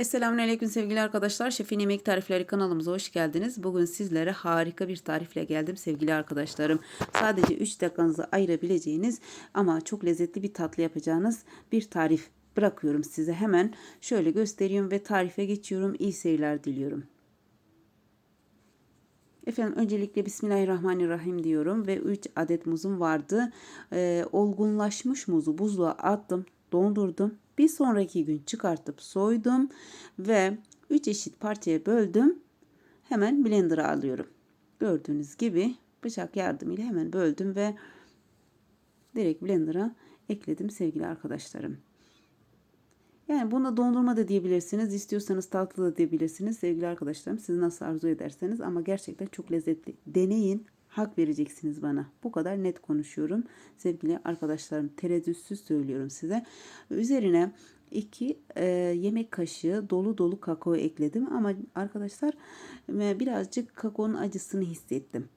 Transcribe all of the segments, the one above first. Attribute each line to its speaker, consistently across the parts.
Speaker 1: Esselamun sevgili arkadaşlar. Şefin Yemek Tarifleri kanalımıza hoş geldiniz. Bugün sizlere harika bir tarifle geldim sevgili arkadaşlarım. Sadece 3 dakikanızı ayırabileceğiniz ama çok lezzetli bir tatlı yapacağınız bir tarif bırakıyorum size. Hemen şöyle gösteriyorum ve tarife geçiyorum. İyi seyirler diliyorum. Efendim öncelikle Bismillahirrahmanirrahim diyorum ve 3 adet muzum vardı. Ee, olgunlaşmış muzu buzluğa attım, dondurdum bir sonraki gün çıkartıp soydum ve 3 eşit parçaya böldüm. Hemen blender'a alıyorum. Gördüğünüz gibi bıçak yardımıyla hemen böldüm ve direkt blender'a ekledim sevgili arkadaşlarım. Yani buna dondurma da diyebilirsiniz. istiyorsanız tatlı da diyebilirsiniz sevgili arkadaşlarım. Siz nasıl arzu ederseniz ama gerçekten çok lezzetli. Deneyin hak vereceksiniz bana. Bu kadar net konuşuyorum. Sevgili arkadaşlarım tereddütsüz söylüyorum size. Üzerine 2 e, yemek kaşığı dolu dolu kakao ekledim ama arkadaşlar e, birazcık kakaonun acısını hissettim.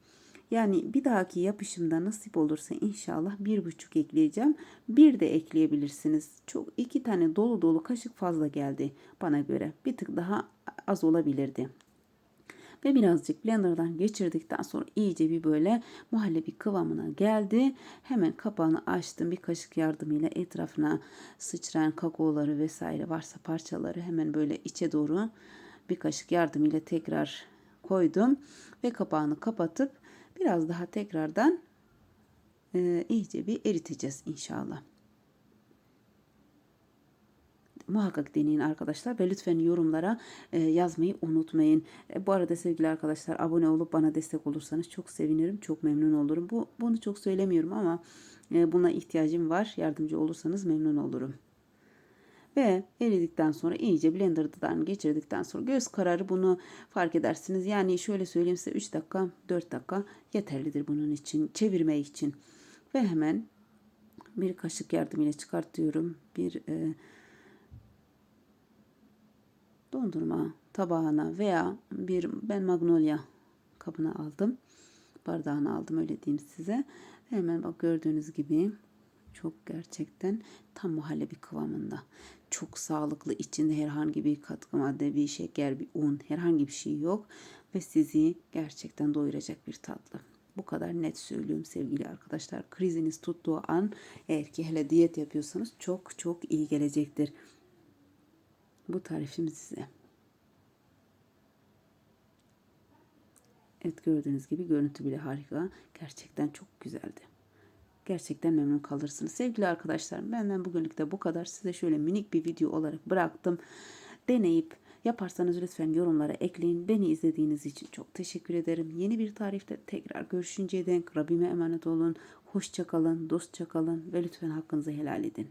Speaker 1: Yani bir dahaki yapışımda nasip olursa inşallah bir buçuk ekleyeceğim. Bir de ekleyebilirsiniz. Çok iki tane dolu dolu kaşık fazla geldi bana göre. Bir tık daha az olabilirdi ve birazcık blenderdan geçirdikten sonra iyice bir böyle muhallebi kıvamına geldi. Hemen kapağını açtım. Bir kaşık yardımıyla etrafına sıçrayan kakaoları vesaire varsa parçaları hemen böyle içe doğru bir kaşık yardımıyla tekrar koydum ve kapağını kapatıp biraz daha tekrardan e, iyice bir eriteceğiz inşallah muhakkak deneyin arkadaşlar ve lütfen yorumlara e, yazmayı unutmayın. E, bu arada sevgili arkadaşlar abone olup bana destek olursanız çok sevinirim, çok memnun olurum. Bu bunu çok söylemiyorum ama e, buna ihtiyacım var. Yardımcı olursanız memnun olurum. Ve eridikten sonra iyice blenderdan geçirdikten sonra göz kararı bunu fark edersiniz. Yani şöyle söyleyeyim size 3 dakika 4 dakika yeterlidir bunun için çevirme için. Ve hemen bir kaşık yardımıyla çıkartıyorum. Bir e, dondurma tabağına veya bir ben magnolia kabına aldım. Bardağını aldım öyle diyeyim size. Hemen bak gördüğünüz gibi çok gerçekten tam muhallebi kıvamında. Çok sağlıklı içinde herhangi bir katkı madde, bir şeker, bir un herhangi bir şey yok. Ve sizi gerçekten doyuracak bir tatlı. Bu kadar net söylüyorum sevgili arkadaşlar. Kriziniz tuttuğu an eğer ki hele diyet yapıyorsanız çok çok iyi gelecektir. Bu tarifim size. Evet gördüğünüz gibi görüntü bile harika. Gerçekten çok güzeldi. Gerçekten memnun kalırsınız. Sevgili arkadaşlarım benden bugünlük de bu kadar. Size şöyle minik bir video olarak bıraktım. Deneyip yaparsanız lütfen yorumlara ekleyin. Beni izlediğiniz için çok teşekkür ederim. Yeni bir tarifte tekrar görüşünceye denk Rabbime emanet olun. Hoşça kalın, dostça kalın ve lütfen hakkınızı helal edin.